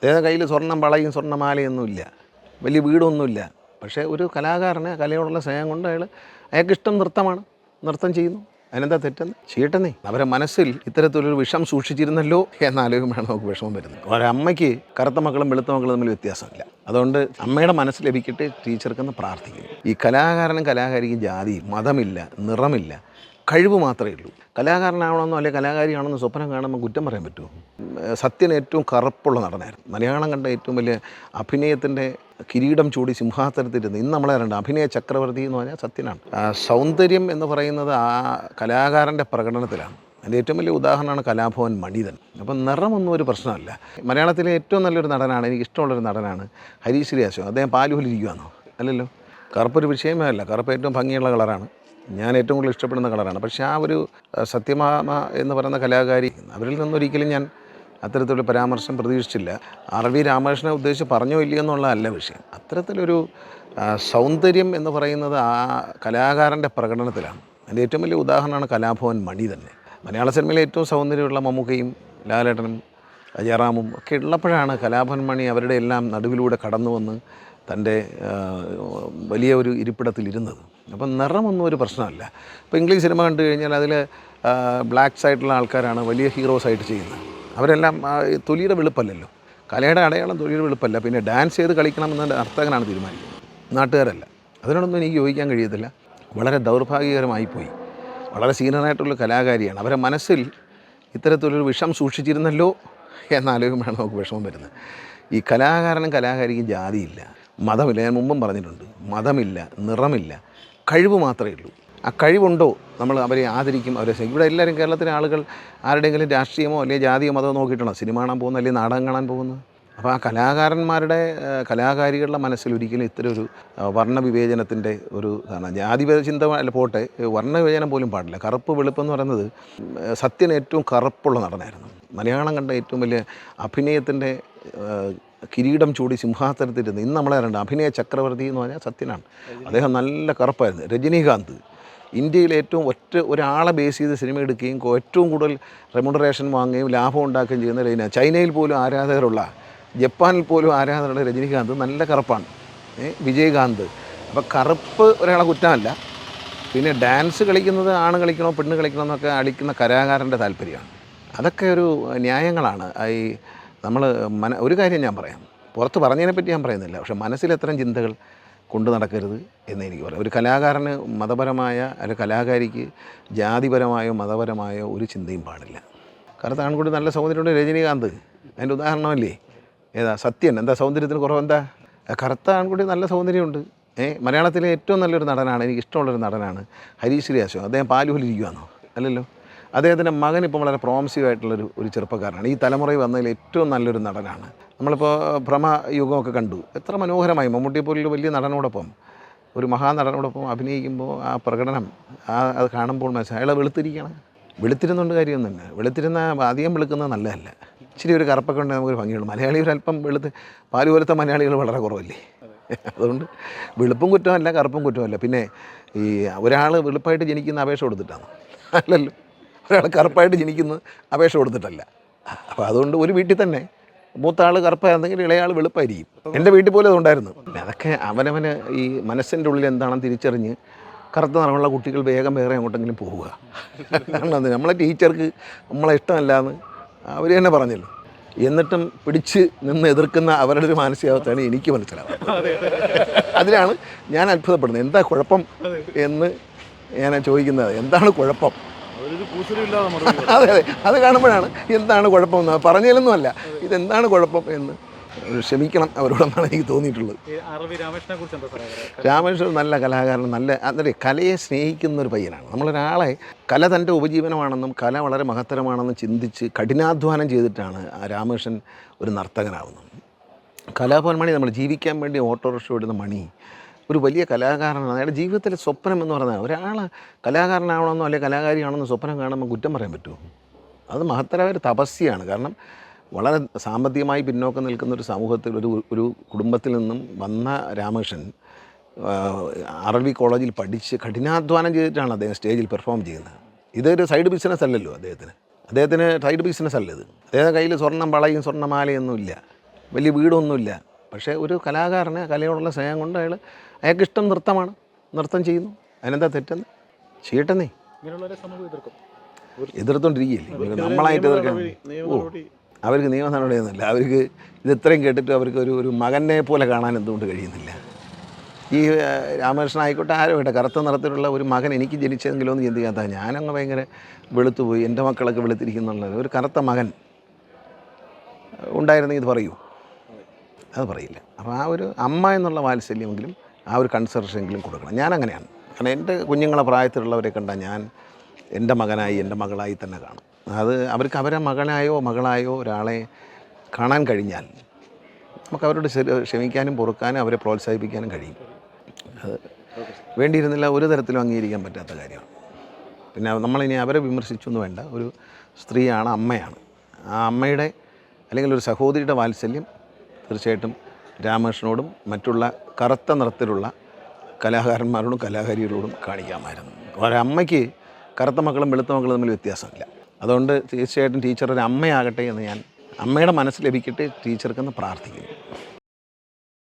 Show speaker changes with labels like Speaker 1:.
Speaker 1: അദ്ദേഹം കയ്യിൽ സ്വർണം വളയും സ്വർണമാലയൊന്നുമില്ല. വലിയ വീടൊന്നുമില്ല. പക്ഷേ ഒരു കലാകാരന് കലയോടുള്ള സ്നേഹം കൊണ്ട് അയാൾ അയാൾക്ക് ഇഷ്ടം നൃത്തമാണ്. നൃത്തം ചെയ്യുന്നു. അതിനെന്താ തെറ്റെന്ന്? ചെയ്യട്ടെന്നേ. അവരെ മനസ്സിൽ ഇത്തരത്തിലൊരു വിഷം സൂക്ഷിച്ചിരുന്നല്ലോ എന്നാലോചിക്കുമ്പോഴാണ് നമുക്ക് വിഷമം വരുന്നത്. ഒരമ്മയ്ക്ക് കറുത്ത മക്കളും വെളുത്ത മക്കളും തമ്മിൽ വ്യത്യാസമില്ല. അതുകൊണ്ട് അമ്മയുടെ മനസ്സ് ലഭിക്കട്ടെ ടീച്ചർക്കെന്ന് പ്രാർത്ഥിക്കുന്നു. ഈ കലാകാരനും കലാകാരിക്കും ജാതി മതമില്ല നിറമില്ല. കഴിവ് മാത്രമേ ഉള്ളൂ. കലാകാരനാവണമെന്നോ അല്ലെങ്കിൽ കലാകാരിയാണെന്നോ സ്വപ്നം കാണുമ്പോൾ കുറ്റം പറയാൻ പറ്റുമോ? സത്യൻ ഏറ്റവും കറുപ്പുള്ള നടനായിരുന്നു. മലയാളം കണ്ട ഏറ്റവും വലിയ അഭിനയത്തിന്റെ കിരീടം ചൂടി സിംഹാസനത്തിരുന്ന് ഇന്ന് നമ്മളെ രണ്ട് അഭിനയ ചക്രവർത്തി എന്ന് പറഞ്ഞാൽ സത്യനാണ്. സൗന്ദര്യം എന്ന് പറയുന്നത് ആ കലാകാരന്റെ പ്രകടനത്തിലാണ്. അതിന്റെ ഏറ്റവും വലിയ ഉദാഹരണമാണ് കലാഭവൻ മണിതൻ. അപ്പം നിറമൊന്നും ഒരു പ്രശ്നമല്ല. മലയാളത്തിലെ ഏറ്റവും നല്ലൊരു നടനാണ് എനിക്ക് ഇഷ്ടമുള്ളൊരു നടനാണ് ഹരീശ്രീ അശോക് അദ്ദേഹം പാലുപോലിരിക്കുകയാണോ അല്ലല്ലോ. കറുപ്പൊരു വിഷയമേ അല്ല. കറുപ്പ് ഏറ്റവും ഭംഗിയുള്ള കളറാണ്. ഞാൻ ഏറ്റവും കൂടുതൽ ഇഷ്ടപ്പെടുന്ന കളറാണ്. പക്ഷേ ആ ഒരു സത്യമാമ എന്ന് പറയുന്ന കലാകാരി അവരിൽ നിന്നൊരിക്കലും ഞാൻ അത്തരത്തിലുള്ള പരാമർശം പ്രതീക്ഷിച്ചില്ല. ആർ വി രാമകൃഷ്ണനെ ഉദ്ദേശിച്ച് പറഞ്ഞോ ഇല്ലയോ എന്നുള്ളതല്ല വിഷയം. അത്തരത്തിലൊരു സൗന്ദര്യം എന്ന് പറയുന്നത് ആ കലാകാരന്റെ പ്രകടനത്തിലാണ്. അതിന്റെ ഏറ്റവും വലിയ ഉദാഹരണമാണ് കലാഭവൻ മണി തന്നെ. മലയാള സിനിമയിലെ ഏറ്റവും സൗന്ദര്യമുള്ള മമ്മൂക്കയും ലാലേട്ടനും ജയറാമും ഒക്കെ ഉള്ളപ്പോഴാണ് കലാഭവൻ മണി അവരുടെ എല്ലാം നടുവിലൂടെ കടന്നു വന്ന് തന്റെ വലിയ ഒരു ഇരിപ്പിടത്തിലിരുന്നത് അപ്പം നിറമൊന്നും ഒരു പ്രശ്നമല്ല. ഇപ്പോൾ ഇംഗ്ലീഷ് സിനിമ കണ്ടു കഴിഞ്ഞാൽ അതിൽ ബ്ലാക്ക് സൈഡിലുള്ള ആൾക്കാരാണ് വലിയ ഹീറോസ് ആയിട്ട് ചെയ്യുന്നത്. അവരെല്ലാം തൊലിയുടെ വെളുപ്പല്ലല്ലോ. കലയുടെ അടയാളം തൊലിയുടെ വെളുപ്പല്ല. പിന്നെ ഡാൻസ് ചെയ്ത് കളിക്കണമെന്ന് അർത്ഥകനാണ് തീരുമാനിക്കുന്നത്. നാട്ടുകാരല്ല. അതിനോടൊന്നും എനിക്ക് യോജിക്കാൻ കഴിയത്തില്ല. വളരെ ദൗർഭാഗ്യകരമായി പോയി വളരെ സീനിയറായിട്ടുള്ള കലാകാരിയാണ്. അവരെ മനസ്സിൽ ഇത്തരത്തിലൊരു വിഷം സൂക്ഷിച്ചിരുന്നല്ലോ എന്നാലോചിക്കുമ്പോഴാണ് നമുക്ക് വിഷമം വരുന്നത്. ഈ കലാകാരനും കലാകാരിക്കും ജാതിയില്ല. മതമില്ല ഞാൻ മുമ്പും പറഞ്ഞിട്ടുണ്ട്. മതമില്ല നിറമില്ല കഴിവ് മാത്രമേ ഉള്ളൂ. ആ കഴിവുണ്ടോ? നമ്മൾ അവരെ ആദരിക്കും അവരെ സ്നേഹിക്കും. ഇവിടെ എല്ലാവരും കേരളത്തിലെ ആളുകൾ ആരുടെയെങ്കിലും രാഷ്ട്രീയമോ അല്ലെങ്കിൽ ജാതിയോ മതമോ നോക്കിയിട്ടുണ്ടോ? സിനിമ കാണാൻ പോകുന്നത് അല്ലെങ്കിൽ നാടകം കാണാൻ പോകുന്നത് അപ്പോൾ ആ കലാകാരന്മാരുടെ കലാകാരികളുടെ മനസ്സിൽ ഒരിക്കലും ഇത്തരം ഒരു വർണവിവേചനത്തിന്റെ ഒരു ഇതാണ്. ജാതി ചിന്ത അല്ല പോട്ടെ വർണവിവേചനം പോലും പാടില്ല. കറുപ്പ് വെളുപ്പെന്ന് പറയുന്നത് സത്യൻ ഏറ്റവും കറുപ്പുള്ള നടനായിരുന്നു. മലയാളം കണ്ട ഏറ്റവും വലിയ അഭിനയത്തിന്റെ കിരീടം ചൂടി സിംഹാസനത്തിരുന്ന് ഇന്ന് നമ്മളെ കണ്ട അഭിനയ ചക്രവർത്തി എന്ന് പറഞ്ഞാൽ സത്യനാണ്. അദ്ദേഹം നല്ല കറുപ്പായിരുന്നു. രജനീകാന്ത് ഇന്ത്യയിൽ ഏറ്റവും ഒറ്റ ഒരാളെ ബേസ് ചെയ്ത് സിനിമ എടുക്കുകയും ഏറ്റവും കൂടുതൽ റെമുണറേഷൻ വാങ്ങുകയും ലാഭം ഉണ്ടാക്കുകയും ചെയ്യുന്ന ചൈനയിൽ പോലും ആരാധകരുള്ള ജപ്പാനിൽ പോലും ആരാധനയുടെ രജനീകാന്ത് നല്ല കറുപ്പാണ്. വിജയകാന്ത്. അപ്പോൾ കറുപ്പ് ഒരാളെ കുറ്റമല്ല. പിന്നെ ഡാൻസ് കളിക്കുന്നത് ആണ് കളിക്കണോ പെണ്ണ് കളിക്കണോ എന്നൊക്കെ അടിക്കുന്ന കലാകാരന്റെ താല്പര്യമാണ്. അതൊക്കെ ഒരു ന്യായങ്ങളാണ്. ഈ നമ്മൾ മന ഒരു കാര്യം ഞാൻ പറയാം. പുറത്ത് പറഞ്ഞതിനെ പറ്റി ഞാൻ പറയുന്നില്ല. പക്ഷെ മനസ്സിൽ എത്രയും ചിന്തകൾ കൊണ്ടു നടക്കരുത് എന്ന് എനിക്ക് പറയാം. ഒരു കലാകാരന് മതപരമായ അല്ല കലാകാരിക്ക് ജാതിപരമായോ മതപരമായോ ഒരു ചിന്തയും പാടില്ല. കാരണം ആൺകുട്ടി നല്ല സൗന്ദര്യമുണ്ട് രജനീകാന്ത്. അതിന്റെ ഉദാഹരണമല്ലേ? ഏതാ സത്യൻ? എന്താ സൗന്ദര്യത്തിന് കുറവെന്താ? കറുത്ത ആൺകുട്ടി നല്ല സൗന്ദര്യമുണ്ട്. ഏ മലയാളത്തിലെ ഏറ്റവും നല്ലൊരു നടനാണ് എനിക്ക് ഇഷ്ടമുള്ളൊരു നടനാണ് ഹരീഷ് ശ്രീയാശോ അദ്ദേഹം പാലുപോലിരിക്കുവാണോ അല്ലല്ലോ. അദ്ദേഹത്തിന്റെ മകൻ ഇപ്പോൾ വളരെ പ്രോമിസീവ് ആയിട്ടുള്ളൊരു ഒരു ചെറുപ്പക്കാരനാണ്. ഈ തലമുറയിൽ വന്നതിൽ ഏറ്റവും നല്ലൊരു നടനാണ്. നമ്മളിപ്പോൾ ഭ്രമ യുഗമൊക്കെ കണ്ടു. എത്ര മനോഹരമായി. മമ്മൂട്ടിയെ പോലൊരു വലിയ നടനോടൊപ്പം ഒരു മഹാനടനോടൊപ്പം അഭിനയിക്കുമ്പോൾ ആ പ്രകടനം ആ അത് കാണുമ്പോൾ മനസ്സിലായി. അയാളെ വെളുത്തിരിക്കണം വെളുത്തിരുന്നുകൊണ്ട് കാര്യമൊന്നുമില്ല. വെളുത്തിരുന്ന അധികം വെളുക്കുന്നത് നല്ലതല്ല. ഇച്ചിരി ഒരു കറുപ്പൊക്കെ ഉണ്ടെങ്കിൽ നമുക്കൊരു ഭംഗിയുള്ളൂ. മലയാളികൾ അല്പം വെളുത്ത് പാൽ പോലത്തെ മലയാളികൾ വളരെ കുറവല്ലേ? അതുകൊണ്ട് വെളുപ്പും കുറ്റമല്ല കറുപ്പും കുറ്റമല്ല. പിന്നെ ഈ ഒരാൾ വെളുപ്പായിട്ട് ജനിക്കുന്ന അപേക്ഷ കൊടുത്തിട്ടാണ്. അല്ലല്ലോ. ഒരാൾ കറുപ്പായിട്ട് ജനിക്കുന്നത് അപേക്ഷ കൊടുത്തിട്ടല്ല. അപ്പോൾ അതുകൊണ്ട് ഒരു വീട്ടിൽ തന്നെ മൂത്ത ആൾ കറുപ്പായിരുന്നെങ്കിൽ ഇളയാൾ വെളുപ്പായിരിക്കും. എന്റെ വീട്ടിൽ പോലും അതുണ്ടായിരുന്നു. അതൊക്കെ അവനവന് ഈ മനസ്സിന്റെ ഉള്ളിൽ എന്താണെന്ന് തിരിച്ചറിഞ്ഞ് കറുത്ത നിറമുള്ള കുട്ടികൾ വേഗം വേറെ എങ്ങോട്ടെങ്കിലും പോവുക. കാരണം നമ്മളെ ടീച്ചർക്ക് നമ്മളെ ഇഷ്ടമല്ലാന്ന് അവർ തന്നെ പറഞ്ഞല്ലോ? എന്നിട്ടും പിടിച്ച് നിന്ന് എതിർക്കുന്ന അവരുടെ ഒരു മാനസികാവസ്ഥയാണ് എനിക്ക് മനസ്സിലാവുന്നത്. അതിലാണ് ഞാൻ അത്ഭുതപ്പെടുന്നത്. എന്താ കുഴപ്പം എന്ന് ഞാൻ ചോദിക്കുന്നത്. എന്താണ് കുഴപ്പം? അതെ അതെ. അത് കാണുമ്പോഴാണ് എന്താണ് കുഴപ്പം കുഴപ്പമെന്ന് പറഞ്ഞതിലൊന്നുമല്ല. ഇതെന്താണ് കുഴപ്പം എന്ന്. ക്ഷമിക്കണം അവരോടെന്നാണ് എനിക്ക് തോന്നിയിട്ടുള്ളത്. രാമേശ്വരൻ നല്ല കലാകാരൻ നല്ല അതെ കലയെ സ്നേഹിക്കുന്ന ഒരു പയ്യനാണ്. നമ്മളൊരാളെ കല തന്റെ ഉപജീവനമാണെന്നും കല വളരെ മഹത്തരമാണെന്നും ചിന്തിച്ച് കഠിനാധ്വാനം ചെയ്തിട്ടാണ് ആ രാമകൃഷ്ണൻ ഒരു നർത്തകനാവുന്നത്. കലാഭവൻ മണി നമ്മൾ ജീവിക്കാൻ വേണ്ടി ഓട്ടോറിക്ഷ വിടുന്ന മണി ഒരു വലിയ കലാകാരനാണ്. അയാളുടെ ജീവിതത്തിലെ സ്വപ്നം എന്ന് പറഞ്ഞാൽ ഒരാൾ കലാകാരനാവണമെന്നോ അല്ലെങ്കിൽ കലാകാരിയാണെന്നോ സ്വപ്നം കാണുമ്പോൾ കുറ്റം പറയാൻ പറ്റുമോ? അത് മഹത്തരമായ ഒരു തപസ്യാണ് കാരണം വളരെ സാമ്പത്തികമായി പിന്നോക്കം നിൽക്കുന്ന ഒരു സമൂഹത്തിൽ ഒരു ഒരു കുടുംബത്തിൽ നിന്നും വന്ന രാമകൃഷ്ണൻ ആർ എൽ വി കോളേജിൽ പഠിച്ച് കഠിനാധ്വാനം ചെയ്തിട്ടാണ് അദ്ദേഹം സ്റ്റേജിൽ പെർഫോം ചെയ്യുന്നത്. ഇതൊരു സൈഡ് ബിസിനസ് അല്ലല്ലോ അദ്ദേഹത്തിന്. അദ്ദേഹത്തിന് സൈഡ് ബിസിനസ് അല്ല ഇത്. അദ്ദേഹം കയ്യിൽ സ്വർണം വളയും സ്വർണമാലയൊന്നും ഇല്ല. വലിയ വീടൊന്നുമില്ല. പക്ഷേ ഒരു കലാകാരന് കലയോടുള്ള സ്നേഹം കൊണ്ട് അയാൾ അയാൾക്ക് ഇഷ്ടം നൃത്തമാണ്. നൃത്തം ചെയ്യുന്നു. അതിനെന്താ തെറ്റെന്ന്? ചെയ്യട്ടെന്നേ. എതിർത്തോണ്ടിരിക്കുകയല്ലേ? നമ്മളായിട്ട് എതിർക്കണം. ഓ. അവർക്ക് നിയമ നടപടിയൊന്നുമില്ല. അവർക്ക് ഇത് ഇത്രയും കേട്ടിട്ട് അവർക്ക് ഒരു ഒരു മകനെ പോലെ കാണാൻ എന്തുകൊണ്ട് കഴിയുന്നില്ല? ഈ രാമകൃഷ്ണൻ ആയിക്കോട്ടെ ആരും വേണ്ട കറുത്ത നിറത്തിലുള്ള ഒരു മകൻ എനിക്ക് ജനിച്ചെങ്കിലോ എന്ന് ചിന്തിക്കാത്ത ഞാനങ്ങ് ഭയങ്കര വെളുത്തു പോയി എന്റെ മക്കളൊക്കെ വെളുത്തിരിക്കുന്നുള്ളത് ഒരു കറുത്ത മകൻ ഉണ്ടായിരുന്നെങ്കിൽ ഇത് പറയൂ. അത് പറയില്ല. അപ്പോൾ ആ ഒരു അമ്മ എന്നുള്ള വാത്സല്യമെങ്കിലും ആ ഒരു കൺസിഡറേഷനെങ്കിലും കൊടുക്കണം. ഞാനങ്ങനെയാണ്. കാരണം എന്റെ കുഞ്ഞുങ്ങളെ പ്രായത്തിലുള്ളവരെ കണ്ടാൽ ഞാൻ എന്റെ മകനായി എന്റെ മകളായി തന്നെ കാണും. അത് അവർക്ക് അവരെ മകനായോ മകളായോ ഒരാളെ കാണാൻ കഴിഞ്ഞാൽ നമുക്ക് അവരോട് ക്ഷമിക്കാനും പൊറുക്കാനും അവരെ പ്രോത്സാഹിപ്പിക്കാനും കഴിയും. അത് വേണ്ടിയിരുന്നില്ല ഒരു തരത്തിലും അംഗീകരിക്കാൻ പറ്റാത്ത കാര്യമാണ്. പിന്നെ നമ്മളിനി അവരെ വിമർശിച്ചൊന്നും വേണ്ട. ഒരു സ്ത്രീയാണ് അമ്മയാണ്. ആ അമ്മയുടെ അല്ലെങ്കിൽ ഒരു സഹോദരിയുടെ വാത്സല്യം തീർച്ചയായിട്ടും രാമകൃഷ്ണനോടും മറ്റുള്ള കറുത്ത നിറത്തിലുള്ള കലാകാരന്മാരോടും കലാകാരികളോടും കാണിക്കാമായിരുന്നു. ഒരമ്മയ്ക്ക് കറുത്ത മക്കളും വെളുത്ത മക്കളും തമ്മിൽ വ്യത്യാസമില്ല. അതുകൊണ്ട് തീർച്ചയായിട്ടും ടീച്ചർ ഒരു അമ്മയാകട്ടെ എന്ന് ഞാൻ അമ്മയുടെ മനസ്സ് ലഭിക്കട്ടെ ടീച്ചർക്കെന്ന് പ്രാർത്ഥിക്കുന്നു.